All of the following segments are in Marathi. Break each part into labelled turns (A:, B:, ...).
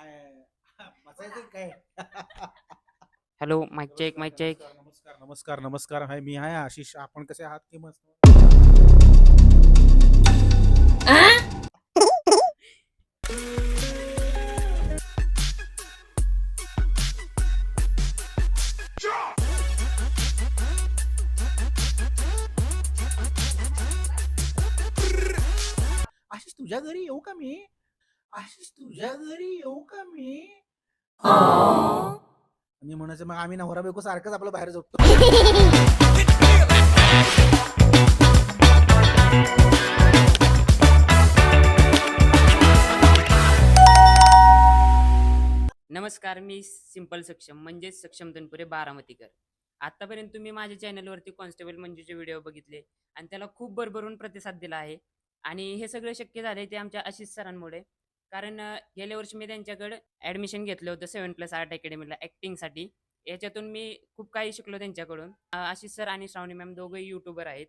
A: काय बसायचं काय?
B: Hello mic check mic check
A: नमस्कार नमस्कार नमस्कार नमस्कार. हाय मी आहे आशिष. आपण कसे आहात? की मस्त? आशिष तुझ्या घरी येऊ का मी? आशिष तुझ्या घरी येऊ का मी? मी म्हणायचं मग आम्ही नवरा बायको सारखंच आपलं बाहेर झोपतो.
B: नमस्कार मी सिंपल सक्षम म्हणजेच सक्षम तनपुरे बारामतीकर. आतापर्यंत तुम्ही माझ्या चॅनलवरती कॉन्स्टेबल मंजूचे व्हिडिओ बघितले आणि त्याला खूप भरभरून प्रतिसाद दिला आहे. आणि हे सगळं शक्य झाले ते आमच्या आशिष सरांमुळे. कारण गेल्या वर्षी मी त्यांच्याकडे ऍडमिशन घेतलं होतं सेवन प्लस आर्ट अकॅडमीला ऍक्टिंगसाठी याच्यातून मी खूप काही शिकलो त्यांच्याकडून. आशिष सर आणि श्रावणी मॅम दोघंही युट्यूबर आहेत.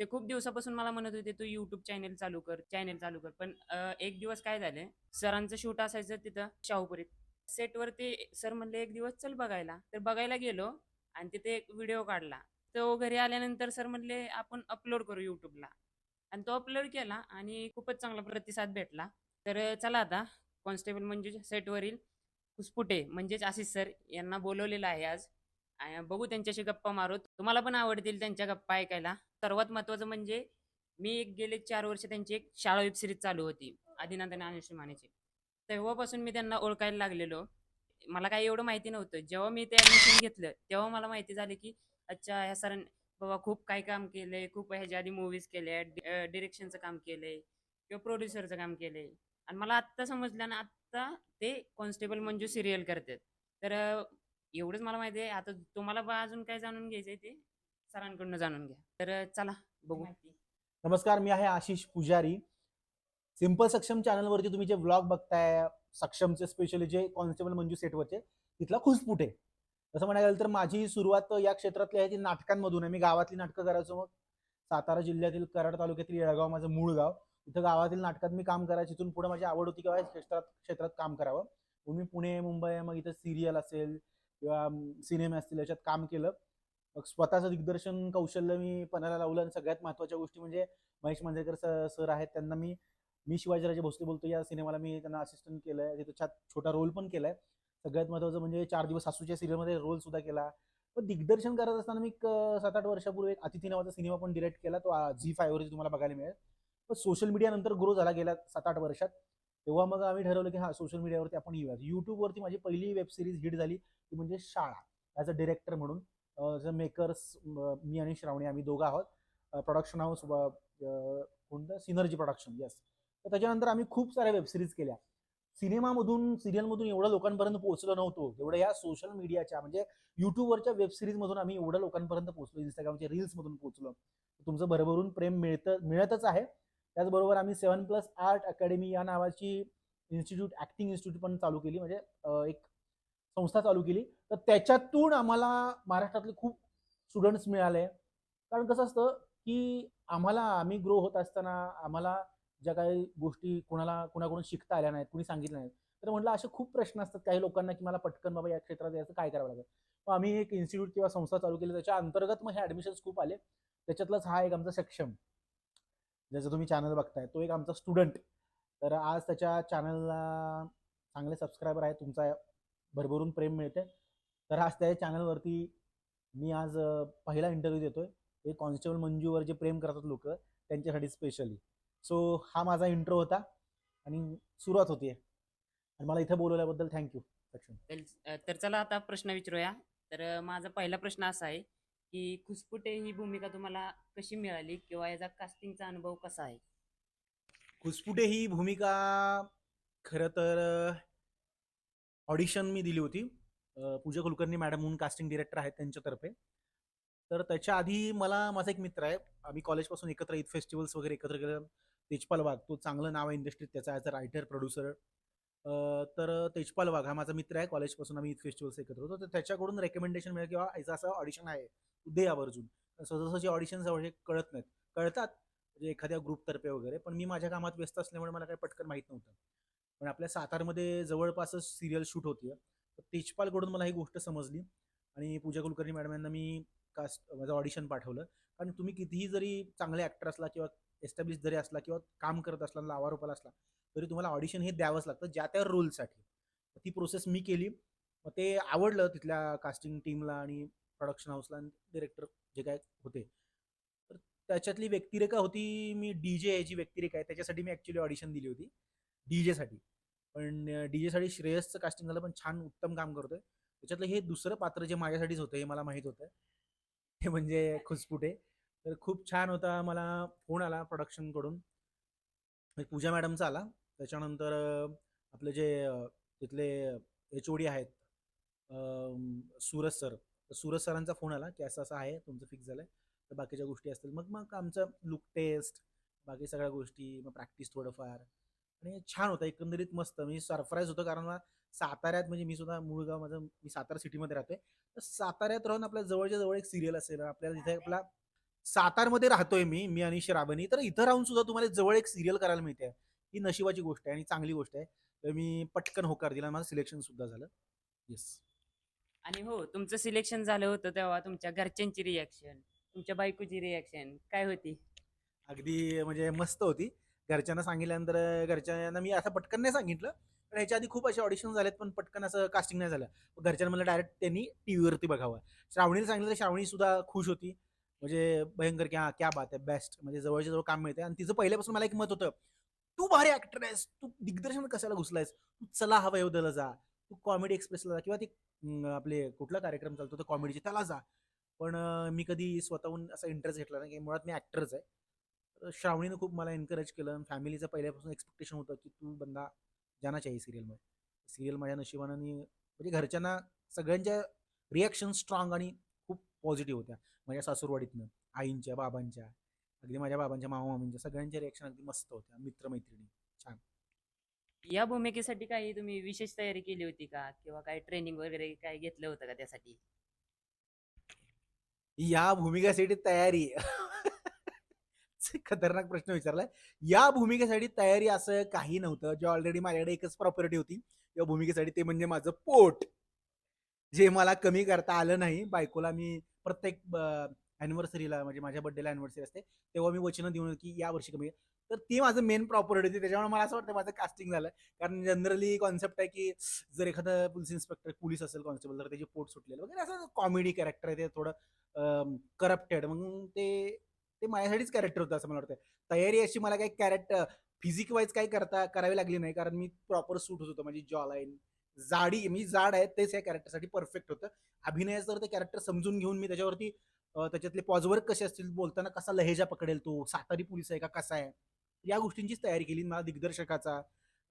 B: ते खूप दिवसापासून मला म्हणत होते तू युट्यूब चॅनेल चालू कर चॅनेल चालू कर. पण एक दिवस काय झालं सरांचं शूट असायचं तिथं शाहूपुरीत. सेटवरती सर म्हणले एक दिवस चल बघायला. तर बघायला गेलो आणि तिथे एक व्हिडिओ काढला. तो घरी आल्यानंतर सर म्हणले आपण अपलोड करू युट्यूबला आणि तो अपलोड केला आणि खूपच चांगला प्रतिसाद भेटला. तर चला आता. कॉन्स्टेबल म्हणजे सेटवरील कुसपुटे म्हणजेच आशिष सर यांना बोलवलेलं आहे आज. बघू त्यांच्याशी गप्पा मारू. तुम्हाला पण आवडतील त्यांच्या गप्पा ऐकायला. सर्वात महत्त्वाचं म्हणजे मी एक गेले चार वर्ष त्यांची एक शाळा वेब सिरीज चालू होती आदिनाथन आणि अनुश्री मानेची. तेव्हापासून मी त्यांना ओळखायला लागलेलो. मला काही एवढं माहिती नव्हतं. जेव्हा मी ते ॲडमिशन घेतलं तेव्हा मला माहिती झाली की अच्छा ह्या सरांनी बाबा खूप काही काम केलंय. खूप ह्याच्या आधी मूवीज केल्या डिरेक्शनचं काम केलंय किंवा प्रोड्युसरचं काम केलंय. आणि मला आत्ता समजलं ना आत्ता ते कॉन्स्टेबल मंजू सिरियल करतात. तर एवढंच मला माहिती आहे. आता तुम्हाला बा अजून काय जाणून घ्यायचंय ते सरांकडनं जाणून घ्या. तर चला बघू.
A: नमस्कार मी आहे आशिष पुजारी. सिंपल सक्षम चॅनलवरती तुम्ही जे ब्लॉग बघताय सक्षमचे स्पेशली जे कॉन्स्टेबल मंजू सेटवरचे तिथला खुसपुट आहे. तसं म्हणायला गेलं तर माझी सुरुवात या क्षेत्रातली आहे ती नाटकांमधून आहे. मी गावातली नाटकं करायचो मग. सातारा जिल्ह्यातील कराड तालुक्यातील येळगाव माझं मूळ गाव. इथं गावातील नाटकात मी काम करायचं इथून पुढे माझी आवड होती किंवा या क्षेत्रात क्षेत्रात काम करावं. मग मी पुणे मुंबई मग इथं सिरियल असेल किंवा सिनेमे असतील याच्यात काम केलं. मग स्वतःचं दिग्दर्शन कौशल्य मी पणाला लावलं. आणि सगळ्यात महत्त्वाच्या गोष्टी म्हणजे महेश मांजरेकर स- सर आहेत. त्यांना मी मी शिवाजीराजे भोसले बोलतो. या सिनेमाला मी त्यांना असिस्टंट केलंय. तिथं छात छोटा रोल पण केलाय. सगळ्यात महत्त्वाचं म्हणजे चार दिवस सासूच्या सिरियलमध्ये रोल सुद्धा केला. पण दिग्दर्शन करत असताना मी एक, सात आठ वर्षापूर्वी एक अतिथी नावाचा सिनेमा पण डिरेक्ट केला. तो झी फायवरती तुम्हाला बघायला मिळेल. पण सोशल मीडिया नंतर ग्रो झाला गेला सात आठ वर्षात. तेव्हा मग आम्ही ठरवलं की हा सोशल मीडियावरती आपण येऊया युट्यूबवरती माझी पहिली वेब सिरीज हिट झाली ती म्हणजे शाळा. ॲज अ डिरेक्टर म्हणून. ज मेकर्स मी आणि श्रावणी आम्ही दोघं आहोत. प्रोडक्शन हाऊस कोणतं? सिनर्जी प्रोडक्शन येस तर त्याच्यानंतर आम्ही खूप साऱ्या वेबसिरीज केल्या. सिनेमामधून सिरियलमधून एवढं लोकांपर्यंत पोहोचलो नव्हतो. एवढं या सोशल मीडियाच्या म्हणजे युट्यूबवरच्या वेबसिरीजमधून आम्ही एवढं लोकांपर्यंत पोहोचलो. इंस्टाग्रामच्या रील्समधून पोहोचलो. तुमचं भरभरून प्रेम मिळतं मिळतच आहे. त्याचबरोबर आम्ही सेवन प्लस आर्ट अकॅडमी या नावाची इन्स्टिट्यूट ॲक्टिंग इन्स्टिट्यूट पण चालू केली. म्हणजे एक संस्था चालू केली. तर त्याच्यातून आम्हाला महाराष्ट्रातले खूप स्टुडंट्स मिळाले. कारण कसं असतं की आम्हाला आम्ही ग्रो होत असताना आम्हाला ज्या काही गोष्टी कोणाला कोणाकडून शिकता आल्या नाहीत कुणी सांगितल्या नाहीत. तर म्हटलं असे खूप प्रश्न असतात काही लोकांना की मला पटकन बाबा या क्षेत्रात यायचं काय करावं लागेल? मग आम्ही एक इन्स्टिट्यूट किंवा संस्था चालू केली. त्याच्या अंतर्गत मग हे ॲडमिशन्स खूप आले. त्याच्यातलाच हा एक आमचा सक्षम. ज्याचं तुम्ही चॅनल बघताय तो एक आमचा स्टुडंट तर आज त्याच्या चॅनलला चांगले सबस्क्रायबर आहे तुमचा भरभरून प्रेम मिळते. तर आज त्या चॅनलवरती मी आज पहिला इंटरव्ह्यू देतोय. हे कॉन्स्टेबल मंजूवर जे प्रेम करतात लोक त्यांच्यासाठी स्पेशली सो हा माझा इंट्रो होता आणि सुरुवात होती आणि मला इथं बोलवल्याबद्दल थँक्यू
B: तर चला आता प्रश्न विचारूया. तर माझा पहिला प्रश्न असा आहे की खुसपुटे ही भूमिका तुम्हाला कशी मिळाली किंवा याचा कास्टिंगचा अनुभव कसा आहे?
A: खुसपुटे ही भूमिका खरं तर ऑडिशन मी दिली होती. पूजा कुलकर्णी मॅडम म्हणून कास्टिंग डिरेक्टर आहेत त्यांच्यातर्फे. तर त्याच्या आधी मला माझा एक मित्र आहे. आम्ही कॉलेजपासून एकत्र ईद फेस्टिवल्स वगैरे एकत्र केलं. तेजपाल वाघ तो चांगलं नाव आहे इंडस्ट्रीत त्याचा ॲज अ रायटर प्रोड्युसर तर तेजपाल वाघ हा माझा मित्र आहे. कॉलेजपासून आम्ही ईद फेस्टिवल्स एकत्र होतो. तर त्याच्याकडून रेकमेंडेशन मिळेल किंवा याचं असं ऑडिशन आहे. दे आवर्जून सहजासहजी ऑडिशन्स हे कळत नाहीत. कळतात म्हणजे एखाद्या ग्रुपतर्फे वगैरे पण मी माझ्या कामात व्यस्त असल्यामुळे मला काही पटकन माहीत नव्हतं. पण आपल्या सातारमध्ये जवळपासच सिरियल शूट होती. तर तेजपालकडून मला ही गोष्ट समजली आणि पूजा कुलकर्णी मॅडम यांना मी कास्ट माझं ऑडिशन पाठवलं. कारण तुम्ही कितीही जरी चांगले ॲक्टर असला किंवा एस्टॅब्लिश जरी असला किंवा काम करत असला लावारोपाला असला तरी तुम्हाला ऑडिशन हे द्यावंच लागतं ज्या त्या रोलसाठी ती प्रोसेस मी केली. मग ते आवडलं तिथल्या कास्टिंग टीमला आणि प्रोडक्शन हाऊसला आणि डिरेक्टर जे काय होते. तर त्याच्यातली व्यक्तिरेखा होती मी डी जे जी व्यक्तिरेखा आहे त्याच्यासाठी मी ॲक्च्युली ऑडिशन दिली होती. डी जेसाठी पण डी जेसाठी श्रेयसचं कास्टिंग झालं पण छान उत्तम काम करतोय. त्याच्यातलं हे दुसरं पात्र जे माझ्यासाठीच होतं हे मला माहीत होतं. ते म्हणजे खुसपुटे तर खूप छान होता मला फोन आला प्रोडक्शनकडून एक पूजा मॅडमचा आला. त्याच्यानंतर आपले जे तिथले एच ओ डी आहेत अं, सूरज सर. तर सूरज सरांचा फोन आला की असं असं आहे तुमचं फिक्स झालं तर बाकीच्या गोष्टी असतील. मग मग आमचं लुक टेस्ट बाकी सगळ्या गोष्टी मग प्रॅक्टिस थोडंफार. आणि छान होतं एकंदरीत मस्त. मी सरप्राईज होतो कारण मला साताऱ्यात म्हणजे मी सुद्धा मूळ गाव माझं मी सातारा सिटीमध्ये राहतोय. तर साताऱ्यात राहून आपल्या जवळच्या जवळ एक सिरियल असेल आपल्याला तिथे आपला सातारमध्ये राहतोय मी मी आणि श्रावणी तर इथं राहून सुद्धा तुम्हाला जवळ एक सिरियल करायला मिळते. ही नशिबाची गोष्ट आहे आणि चांगली गोष्ट आहे. तर मी पटकन होकार दिला माझं सिलेक्शन सुद्धा झालं. येस
B: आणि हो तुमचं सिलेक्शन झालं होतं तेव्हा तुमच्या घरच्यांची रिॲक्शन तुमच्या बायकोची रिॲक्शन काय होती?
A: अगदी म्हणजे मस्त होती. घरच्यांना सांगितल्यानंतर घरच्यांना मी असं पटकन नाही सांगितलं पण ह्याच्या आधी खूप असे ऑडिशन झालेत पण पटकन असं कास्टिंग नाही झालं. घरच्यांना मला डायरेक्ट त्यांनी टी व्हीवरती बघावं. श्रावणीला सांगितलं तर श्रावणी सुद्धा खुश होती. म्हणजे भयंकर की हा क्या बात आहे बेस्ट म्हणजे जवळच्या जवळ काम मिळते आणि तिचं पहिल्यापासून मला एक मत होतं तू भारी ऍक्टर आहेस तू दिग्दर्शन कशाला घुसलायस? तू चला हवा येऊदला जा. तू कॉमेडी एक्सप्रेसला जा किंवा ते आपले कुठला कार्यक्रम चालतो तर कॉमेडीचे त्याला जा. पण मी कधी स्वतःहून असा इंटरेस्ट घेतला नाही की मुळात मी ॲक्टरच आहे. तर श्रावणीनं खूप मला एनकरेज केलं. फॅमिलीचं पहिल्यापासून एक्सपेक्टेशन होतं की तू बंदा जाना चाहिए सिरियलमध्ये सिरियल माझ्या नशिबानं म्हणजे घरच्यांना सगळ्यांच्या रिॲक्शन स्ट्रॉंग आणि खूप पॉझिटिव्ह होत्या. माझ्या सासूरवाडीतनं आईंच्या बाबांच्या अगदी माझ्या बाबांच्या मामा मामींच्या सगळ्यांच्या रिॲक्शन अगदी मस्त होत्या मित्रमैत्रिणी.
B: या भूमिकेसाठी काही तुम्ही विशेष तयारी केली होती का? किंवा काही ट्रेनिंग वगैरे काय घेतलं होतं का त्यासाठी?
A: या भूमिकेसाठी तयारी. खतरनाक प्रश्न विचारलाय. या भूमिकेसाठी तयारी असं काही नव्हतं. जे ऑलरेडी माझ्याकडे एकच प्रॉपर्टी होती. या भूमिकेसाठी ते म्हणजे माझं पोट. जे मला कमी करता आलं नाही. बायकोला मी प्रत्येक अॅनिव्हर्सरीला म्हणजे माझ्या बर्थडेला अॅनिव्हर्सरी असते तेव्हा मी वचनं देऊन की या वर्षी कमी तर ती माझं मेन प्रॉपर्टी होती. त्याच्यामुळे मला असं वाटतं माझं कास्टिंग झालं. कारण जनरली कॉन्सेप्ट आहे की जर एखादं पोलीस इन्स्पेक्टर पोलीस असेल कॉन्स्टेबल तर त्याची पोट सुटलेलं वगैरे. असं कॉमेडी कॅरेक्टर आहे ते थोडं करप्टेड मग ते ते माझ्यासाठीच कॅरेक्टर होतं असं मला वाटतं तयारी अशी मला काही कॅरेक्टर फिजिक वाईज काही करता करावी लागली नाही. कारण मी प्रॉपर सूट होत होतो. माझी जॉ लाईन जाडी मी जाड आहे तेच या कॅरेक्टरसाठी परफेक्ट होतं. अभिनयाचं तर ते कॅरेक्टर समजून घेऊन मी त्याच्यावरती त्याच्यातले पॉजवर्क कसे असतील बोलताना कसा लहेजा पकडेल तो सातारी पोलीस आहे का कसा आहे? या गोष्टींचीच तयारी केली. मला दिग्दर्शकाचा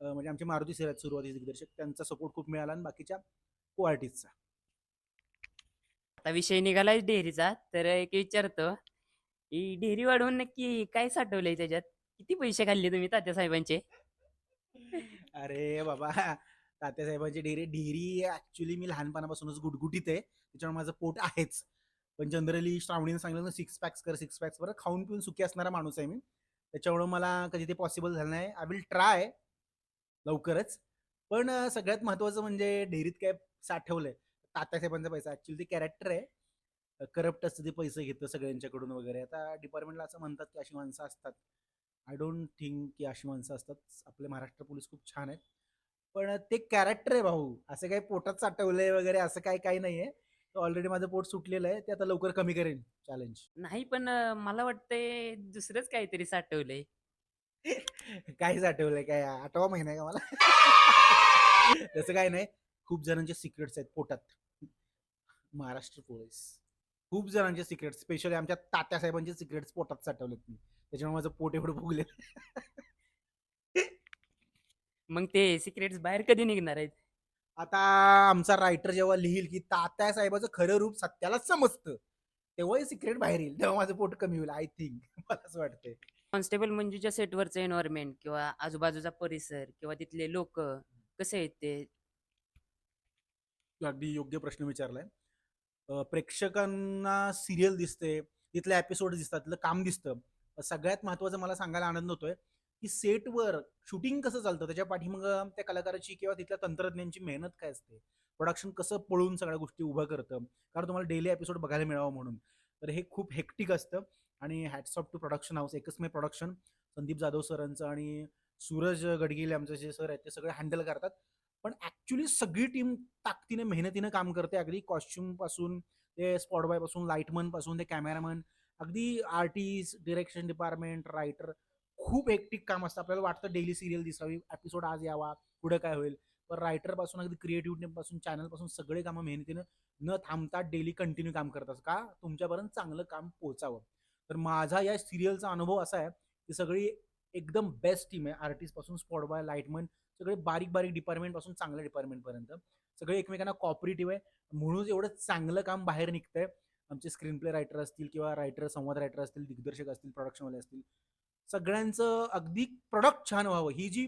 A: म्हणजे आमचे मारुती सर आहेत सुरुवातीचे दिग्दर्शक त्यांचा सपोर्ट खूप मिळाला आणि बाकीच्या को आर्टिस्टचा
B: आता विषय निघालाय डेअरीचा तर एक विचारतो. ही डेअरी वाढवून नक्की काय साठवलंय त्याच्यात? किती पैसे खाल्ले तुम्ही तात्या साहेबांचे?
A: अरे बाबा तात्यासाहेबांची डेअरी डेअरी ऍक्च्युली मी लहानपणापासूनच गुटगुटीत आहे. त्याच्यामुळे माझं पोट आहेच. पण जनरली श्रावणीनं सांगितलं ना सिक्स पॅक्स कर सिक्स पॅक्स बरं. खाऊन पिऊन सुखी असणारा माणूस आहे मी. त्याच्यामुळं मला कधी ते पॉसिबल झालं नाही. आय विल ट्राय लवकरच. पण सगळ्यात महत्त्वाचं म्हणजे डेअरीत काय साठवलंय तात्यासाहेबांचा पैसा. ऍक्च्युली ते कॅरेक्टर आहे. करप्ट असतं ते पैसे घेतं सगळ्यांच्याकडून वगैरे. आता डिपार्टमेंटला असं म्हणतात की अशी माणसं असतात. आय डोंट थिंक की अशी माणसं असतात. आपले महाराष्ट्र पोलीस खूप छान आहेत. पण ते कॅरेक्टर आहे भाऊ. असं काही पोटात साठवलंय वगैरे असं काही काही आहे ऑलरेडी माझं पोट सुटलेलं आहे ते आता लवकर कमी करेन चॅलेंज
B: नाही पण अं, मला वाटतंय दुसरंच काहीतरी साठवलंय.
A: काय साठवलंय काय? आठवा महिना आहे का मला? तसं काय नाही. खूप जणांचे सिक्रेट्स आहेत पोटात. महाराष्ट्र पोलीस खूप जणांचे सिक्रेट्स स्पेशली आमच्या तात्यासाहेबांचे सिक्रेट्स पोटात साठवलेत मी. त्याच्यामुळे माझं पोट एवढं फुगले
B: मग ते सिक्रेट्स बाहेर कधी निघणार आहेत?
A: आता आमचा रायटर जेव्हा लिहिल की तात्या साहेबाचं खरं रूप सत्यालाच समजतं तेव्हा हे सिक्रेट बाहेर येईल. तेव्हा माझं पोट कमी होईल आय थिंक मला असं वाटतंय.
B: कॉन्स्टेबल मंजूच्या सेटवरचं एन्व्हायरमेंट किंवा आजूबाजूचा परिसर किंवा तिथले लोक कसे आहेत ते?
A: तू अगदी योग्य प्रश्न विचारलाय. अं, प्रेक्षकांना सिरियल दिसते तिथले एपिसोड दिसतात तिथलं काम दिसतं. सगळ्यात महत्त्वाचं मला सांगायला आनंद होतोय की सेटवर शूटिंग कसं चालतं? त्याच्या पाठीमाग त्या कलाकाराची किंवा तिथल्या तंत्रज्ञांची मेहनत काय असते? प्रोडक्शन कसं पळून सगळ्या गोष्टी उभं करतं? कारण तुम्हाला डेली एपिसोड बघायला मिळावं म्हणून. तर हे खूप हेक्टिक असतं. आणि hats off to production house एकच मे प्रोडक्शन संदीप जाधव सरांचं आणि सूरज गडगिले आमचे जे सर आहेत ते सगळे हँडल करतात. पण ऍक्च्युली सगळी टीम ताकदीने मेहनतीने काम करते. अगदी कॉस्ट्युमपासून ते स्पॉट बॉयपासून लाईटमनपासून ते कॅमेरामन अगदी आर्टिस्ट डिरेक्शन डिपार्टमेंट रायटर खूप हेक्टिक काम असतं. आपल्याला वाटतं डेली सिरियल दिसावी एपिसोड आज यावा पुढे काय होईल? पण रायटरपासून अगदी क्रिएटिव्हिटी पासून चॅनलपासून सगळे कामं मेहनतीनं न थांबता डेली कंटिन्यू काम करतात का? तुमच्यापर्यंत चांगलं काम पोहोचावं. तर माझा या सिरियलचा अनुभव असा आहे की सगळी एकदम बेस्ट टीम आहे. आर्टिस्टपासून स्पॉट बॉय लाईटमन सगळे बारीक बारीक डिपार्टमेंटपासून चांगल्या डिपार्टमेंट पर्यंत. सगळे एकमेकांना कॉपरेटिव्ह आहे. म्हणून एवढं चांगलं काम बाहेर निघतंय. आमचे स्क्रीन प्ले रायटर असतील किंवा रायटर संवाद रायटर असतील दिग्दर्शक असतील प्रोडक्शनवाले असतील सगळ्यांचं अगदी प्रोडक्ट छान व्हावं ही जी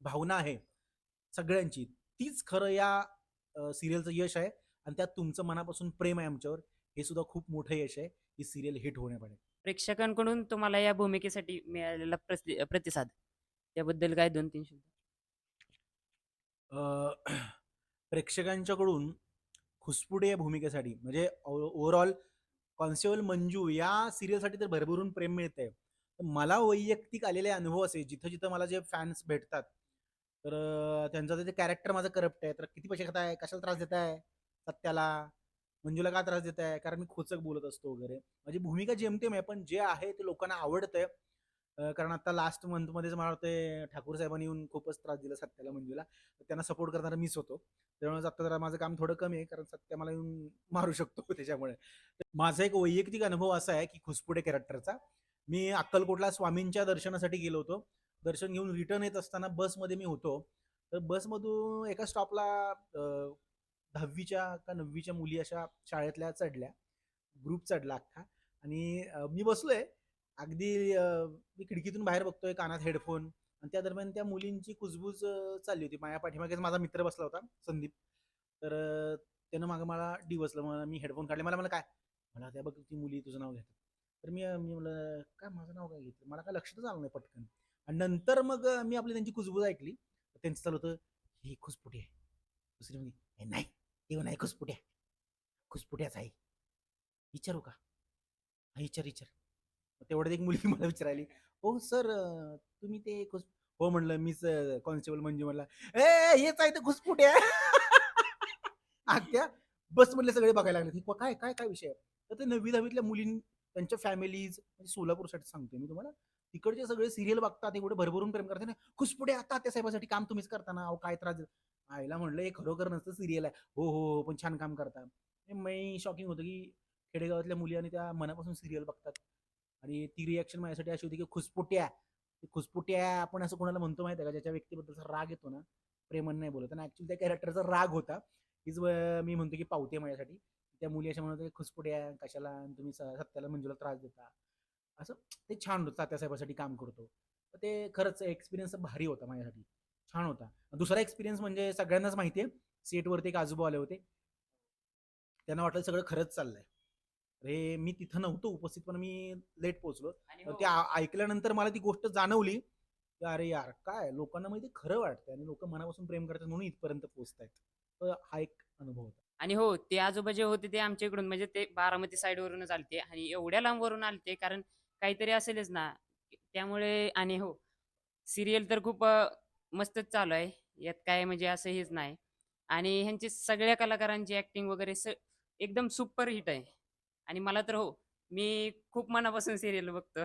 A: भावना आहे सगळ्यांची तीच खरं या सिरियलचं यश आहे आणि त्यात तुमचं मनापासून प्रेम आहे आमच्यावर हे सुद्धा खूप मोठं यश आहे ही सिरियल हिट होण्यापासून
B: प्रेक्षकांकडून तुम्हाला या भूमिकेसाठी मिळालेला प्रति- प्रतिसाद त्याबद्दल काय दोन तीन शब्द
A: प्रेक्षकांच्याकडून खुसपुडे या भूमिकेसाठी म्हणजे ओव्हरऑल कॉन्स्टेबल मंजू या सिरियलसाठी तर भरभरून प्रेम मिळतंय. मला वैयक्तिक आलेले अनुभव असे जिथं जिथं मला जे फॅन्स भेटतात तर त्यांचं ते कॅरेक्टर माझं करप्ट आहे. तर किती पैसे खाताय? कशाला त्रास देत आहे सत्याला? मंजूला का त्रास देत आहे कारण मी खोचक बोलत असतो वगैरे. माझी भूमिका जेमतेम आहे पण जे आहे ते लोकांना आवडतंय. कारण आता लास्ट मंथमध्येच मला वाटतं ठाकूर साहेबांनी येऊन खूपच त्रास दिला सत्याला मंजूला. तर त्यांना सपोर्ट करणारा मीच होतो. त्यामुळे आता जरा माझं काम थोडं कमी आहे कारण सत्य मला येऊन मारू शकतो त्याच्यामुळे. माझा एक वैयक्तिक अनुभव असा आहे की खुसपुडे कॅरेक्टरचा मी अक्कलकोटला स्वामींच्या दर्शनासाठी गेलो होतो. दर्शन घेऊन रिटर्न येत असताना बसमध्ये मी होतो. तर बसमधून एका स्टॉपला दहावीच्या का नववीच्या मुली अशा शाळेतल्या चढल्या. ग्रुप चढला अख्खा. आणि मी बसलोय. अगदी मी खिडकीतून बाहेर बघतोय कानात हेडफोन आणि त्या दरम्यान त्या मुलींची कुजबूज चालली होती. माझ्या पाठीमागेच माझा मित्र बसला होता संदीप. तर त्यानं मागं मला डिवसलं मला मी हेडफोन काढले. मला मला काय? मला त्या बघ ती मुली तुझं नाव घेतात. तर मी मी म्हणलं काय माझं नाव काय घेतलं? मला काय लक्षातच आलं नाही पटकन. आणि नंतर मग मी आपली त्यांची कुजबूज ऐकली. त्यांचं चालू होतं ही खुसपुटी आहे. दुसरी म्हणजे "हे नाही तेव्हा नाही खुसपुट्या खुसपुट्याच आहे. विचारू का? हा विचार विचार. तेवढ्यात एक मुलगी मला विचारायली हो सर तुम्ही ते खुस हो म्हणलं मीच कॉन्स्टेबल म्हणजे म्हणला ए हेच आहे ते खुसपुट्या अख्ख्या बस मधले सगळे बघायला लागले. काय काय काय विषय आहे?" तर ते नववी दहावीतल्या मुलीं त्यांच्या फॅमिलीज म्हणजे सोलापूरसाठी सांगतोय मी तुम्हाला. तिकडचे सगळे सिरियल बघतात एवढे भरभरून प्रेम करतात. ना खुसपुडे आता त्या साहेबासाठी काम तुम्हीच करताना अहो काय त्रास आईला म्हणलं हे खरोखर नसतं सिरियल आहे. हो हो हो, पण छान काम करता. मी शॉकिंग होतं की खेडेगावातल्या मुली आणि त्या मनापासून सिरियल बघतात. आणि ती रिॲक्शन माझ्यासाठी अशी होती की खुसपुट्या खुसपुट्या आपण असं कोणाला म्हणतो माहिती आहे का? ज्याच्या व्यक्तीबद्दलचा राग येतो ना प्रेमन नाही बोलत. आणि ऍक्च्युली त्या कॅरेक्टरचा राग होता. हीच व- मी म्हणतो की पावते माझ्यासाठी. त्या मुली अशा म्हणत होत्या, खुसपुट्या कशाला? आणि तुम्ही सत्याला मंजूला त्रास देता. असं ते छान होतं तात्यासाहेबासाठी काम करतो. तर ते खरंच एक्सपिरियन्स भारी होता माझ्यासाठी. छान होता. दुसरा एक्सपिरियन्स म्हणजे सगळ्यांनाच माहिती आहे सेटवरती एक आजोबा आले होते. त्यांना वाटलं सगळं खरंच चाललंय. अरे मी तिथं नव्हतो उपस्थित पण मी लेट पोहोचलो.
B: हो,
A: ते ऐकल्यानंतर मला ती गोष्ट जाणवली की अरे यार काय? लोकांना माहिती खरं वाटतं आणि लोक मनापासून प्रेम करतात म्हणून इथपर्यंत पोहोचतायत. तर हा एक अनुभव होता.
B: आणि हो ते आजोबा जे होते ते आमच्या इकडून म्हणजे ते बारामती साईड वरूनच आलते आणि एवढ्या लांबवरून आलते कारण काहीतरी असेलच ना त्यामुळे आणि हो सिरियल तर खूप अ, मस्तच चालू आहे. यात काय म्हणजे असं हेच नाही. आणि ह्यांची सगळ्या कलाकारांची ऍक्टिंग वगैरे स एकदम सुपर हिट आहे. आणि मला तर हो मी खूप मनापासून सिरियल बघतो.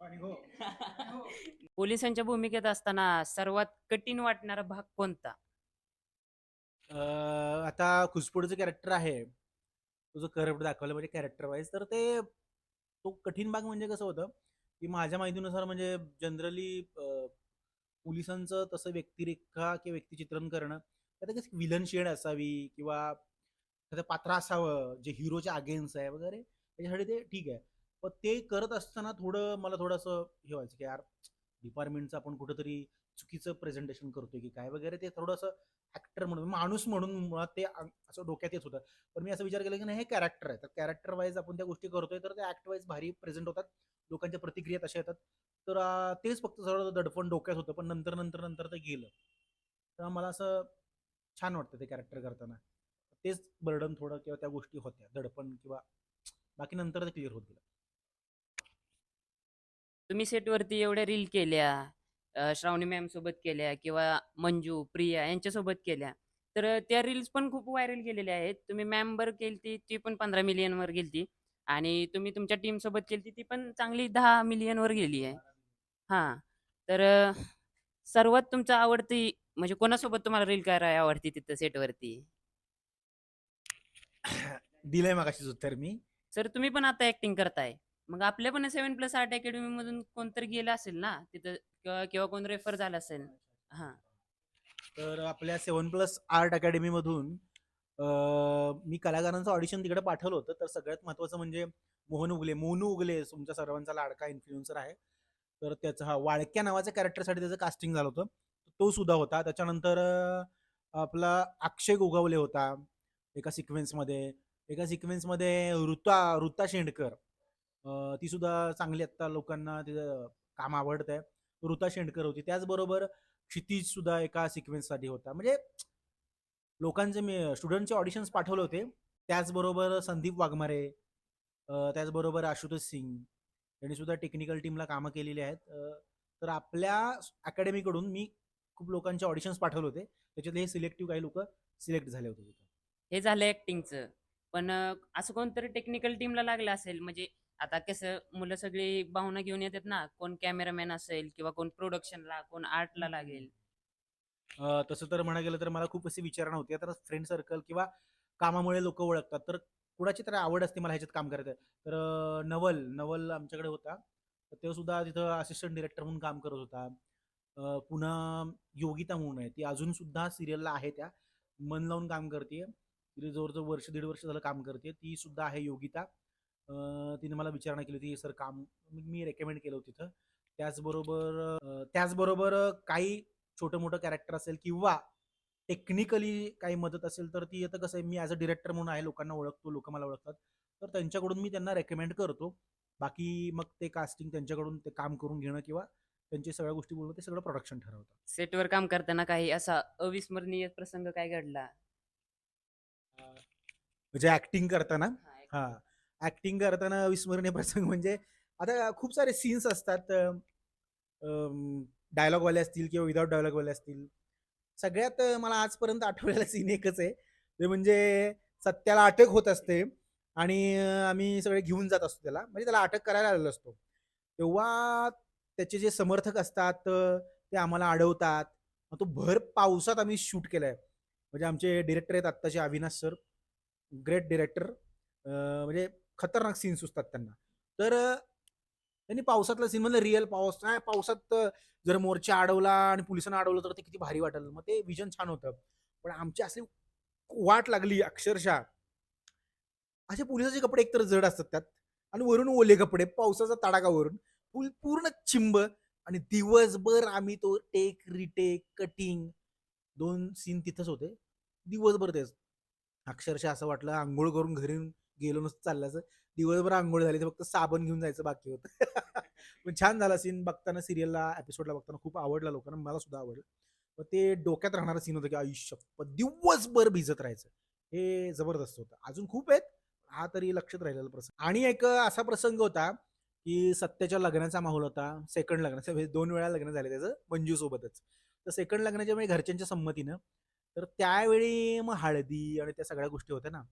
B: पोलिसांच्या भूमिकेत असताना सर्वात कठीण वाटणारा भाग कोणता?
A: अं, आता खुसपुडचं कॅरेक्टर आहे. तो जो करप्ट दाखवलं म्हणजे कॅरेक्टर वाईज तर ते तो कठीण भाग म्हणजे कसं होतं की माझ्या माहितीनुसार म्हणजे जनरली पोलिसांचं तसं व्यक्तिरेखा किंवा व्यक्तिचित्रण करणं त्यात कसं विलन शेड असावी किंवा त्याचं पात्र असावं जे हिरोच्या अगेन्स्ट आहे वगैरे त्याच्यासाठी ते ठीक आहे. पण ते करत असताना थोडं मला थोडंसं हे व्हायचं की यार डिपार्टमेंटचं आपण कुठंतरी चुकीचं प्रेझेंटेशन करतोय की काय वगैरे ते थोडंसं ऍक्टर म्हणून माणूस म्हणून मुळात ते असं डोक्यात येत होतं. पण मी असं विचार केला की नाही हे कॅरेक्टर आहे. तर कॅरेक्टर वाईज आपण त्या गोष्टी करतोय तर त्या ऍक्ट वाईज भारी प्रेझेंट होतात. लोकांच्या प्रतिक्रिया तशा येतात. तर तेच फक्त सरळ दडपण डोक्यात होतं पण नंतर नंतर नंतर ते गेलं. तर मला असं छान वाटतं ते कॅरेक्टर करताना. तेच बर्डन थोडं किंवा त्या गोष्टी होत्या दडपण किंवा बाकी नंतर ते क्लिअर होत गेलं.
B: तुम्ही सेटवरती एवढ्या रील केल्या. श्रावणी मॅम सोबत केल्या किंवा मंजू प्रिया यांच्यासोबत केल्या. तर त्या रील्स पण खूप व्हायरल गेलेल्या आहेत. तुम्ही मॅम बर केलती ती पण पंधरा मिलियन वर गेलती. आणि तुम्ही तुमच्या टीम सोबत केलती ती पण चांगली दहा मिलियन वर गेली आहे. हा. तर सर्वात तुमचं आवडती म्हणजे कोणासोबत तुम्हाला रील करायला आवडती तिथं सेटवरती
A: दिलंय मागाशीच उत्तर मी.
B: सर तुम्ही पण आता ऍक्टिंग करताय. मग आपल्या पण सेव्हन प्लस आर्ट अकॅडमी मधून कोणतरी गेलं असेल ना तिथं किंवा किंवा कोण रेफर झाला असेल. हा.
A: तर आपल्या सेवन प्लस आर्ट अकॅडमीमधून अं, मी कलाकारांचं ऑडिशन तिकडे पाठवलं होतं. तर सगळ्यात महत्वाचं म्हणजे मोहन उगले मोनू उगले तुमच्या सर्वांचा लाडका इन्फ्लुएन्सर आहे. तर त्याचं हा वाळक्या नावाच्या कॅरेक्टरसाठी त्याचं कास्टिंग झालं होतं. तो सुद्धा होता. त्याच्यानंतर अं, आपला अक्षय गोगावले होता एका सिक्वेन्समध्ये एका सिक्वेन्समध्ये ऋता ऋता शेंडकर. ती सुद्धा चांगली आत्ता लोकांना तिचं काम आवडतंय. ऋता शेंडकर होती. त्याचबरोबर क्षितिज सुद्धा एका सिक्वेन्ससाठी होता. म्हणजे लोकांचे मी स्टुडंटचे ऑडिशन्स पाठवले होते. त्याचबरोबर संदीप वाघमारे त्याचबरोबर आशुतोष सिंग यांनी सुद्धा टेक्निकल टीमला कामं केलेली आहेत. तर आपल्या अकॅडमीकडून मी खूप लोकांचे ऑडिशन्स पाठवले होते. त्याच्यातले हे सिलेक्टिव्ह काही लोक सिलेक्ट झाले होते
B: हे झालं ऍक्टिंगचं पण असं कोणतरी टेक्निकल टीमला लागलं असेल म्हणजे आता कसं मुलं सगळी भावना घेऊन येतात ना कोण कॅमेरामॅन असेल किंवा कोण प्रोडक्शनला कोण आर्टला लागेल.
A: अं, तसं तर म्हणा गेलं तर मला खूप असे विचार नव्हते तर फ्रेंड सर्कल किंवा कामामुळे लोक ओळखतात. तर कुणाची तर आवड असते मला ह्याच्यात काम करायचं तर अं, नवल नवल आमच्याकडे होता. तर तो सुद्धा तिथं असिस्टंट डिरेक्टर म्हणून काम करत होता. अं, पुन्हा योगिता म्हणून आहे. ती अजून सुद्धा सिरियलला आहे त्या. मन लावून काम करते. तिथे जवळजवळ वर्ष दीड वर्ष झालं काम करते. ती सुद्धा आहे योगिता. तिने मला विचारणा केली होती सर काम मी- रेकमेंड केलं होतं तिथं. त्याचबरोबर त्याचबरोबर काही छोटं मोठं कॅरेक्टर असेल किंवा टेक्निकली काही मदत असेल तर ती आता कसं आहे मी ॲज अ डिरेक्टर म्हणून आहे लोकांना ओळखतो लोक मला ओळखतात. तर त्यांच्याकडून मी त्यांना रेकमेंड करतो. बाकी मग ते कास्टिंग त्यांच्याकडून ते काम करून घेणं किंवा त्यांची सगळ्या गोष्टी बोलणं ते सगळं प्रोडक्शन ठरवतं
B: सेटवर काम करताना काही असा अविस्मरणीय प्रसंग काय घडला?
A: म्हणजे ऍक्टिंग करताना?
B: हा.
A: ऍक्टिंग करताना विस्मरणीय प्रसंग म्हणजे आता खूप सारे सीन्स असतात डायलॉगवाले असतील किंवा विदाउट डायलॉगवाले असतील. सगळ्यात मला आजपर्यंत आठवलेला सीन एकच आहे. ते म्हणजे सत्याला अटक होत असते आणि आम्ही सगळे घेऊन जात असतो त्याला. म्हणजे त्याला अटक करायला आलेलो असतो. तेव्हा त्याचे जे समर्थक असतात ते आम्हाला अडवतात. मग तो भर पावसात आम्ही शूट केलाय. म्हणजे आमचे डिरेक्टर आहेत आत्ताचे अविनाश सर ग्रेट डिरेक्टर म्हणजे खतरनाक सीन सुचतात त्यांना. तर त्यांनी पावसातला सीन म्हणजे रिअल पाऊस नाही पावसात जर मोर्चा अडवला आणि पोलिसांना अडवलं तर ते किती भारी वाटेल. मग ते विजन छान होतं. पण आमची अशी वाट लागली अक्षरशः. असे पोलिसाचे कपडे एकतर जड असतात त्यात आणि वरून ओले कपडे पावसाचा तडागावरून फुल पूर्ण चिंब आणि दिवसभर आम्ही तो टेक रिटेक कटिंग दोन सीन तिथंच होते. दिवसभर तेच. अक्षरशः असं वाटलं आंघोळ करून घरी गेलो नसतं चालल्याचं. दिवसभर आंघोळ झाली तर फक्त साबण घेऊन जायचं बाकी होतं. पण छान झाला सीन बघताना सिरियलला एपिसोडला बघताना खूप आवडला लोकांना. मला सुद्धा आवडलं. मग ते डोक्यात राहणारं सीन होतं की आयुष्य दिवसभर भिजत राहायचं. हे जबरदस्त होतं. अजून खूप आहेत हा तरी लक्षात राहिलेला प्रसंग. आणि एक असा प्रसंग होता की सत्याच्या लग्नाचा माहोल होता. सेकंड लग्नाचा दोन वेळा लग्न झाले त्याचं मंजू सोबतच. तर सेकंड लग्नाच्या म्हणजे घरच्यांच्या संमतीनं. तर त्यावेळी मग हळदी आणि त्या सगळ्या गोष्टी होत्या ना.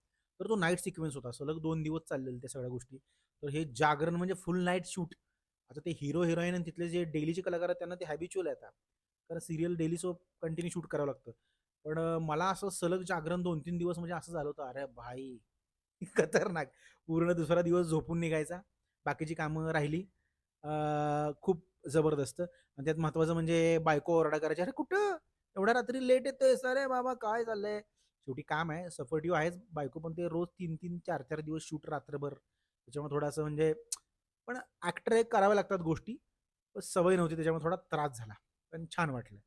A: तर तो नाईट सिक्वेन्स होता. सलग दोन दिवस चाललेले त्या सगळ्या गोष्टी. तर हे जागरण म्हणजे फुल नाईट शूट आता ते हिरो हिरोईन आणि तिथले जे डेलीचे कलाकार आहेत त्यांना ते हॅबिच्युअल आहे आता. Serial daily so continue shoot करावं लागतं. पण मला असं सलग जागरण दोन तीन दिवस म्हणजे असं झालं होतं अरे भाई खतरनाक. पूर्ण दुसरा दिवस झोपून निघायचा. बाकीची कामं राहिली. खूप जबरदस्त. आणि त्यात महत्वाचं म्हणजे बायको ओरडा करायची अरे कुठं? एवढ्या रात्री लेट येतोय अरे बाबा काय चाललंय? शेवटी काम आहे. सपोर्टिव्ह आहेच. बायको पण ते रोज तीन तीन चार चार दिवस शूट रात्रभर. त्याच्यामुळे थोडंसं म्हणजे पण ॲक्टर एक कराव्या लागतात गोष्टी. पण सवय नव्हती. त्याच्यामुळे थोडा त्रास झाला. पण छान वाटलं.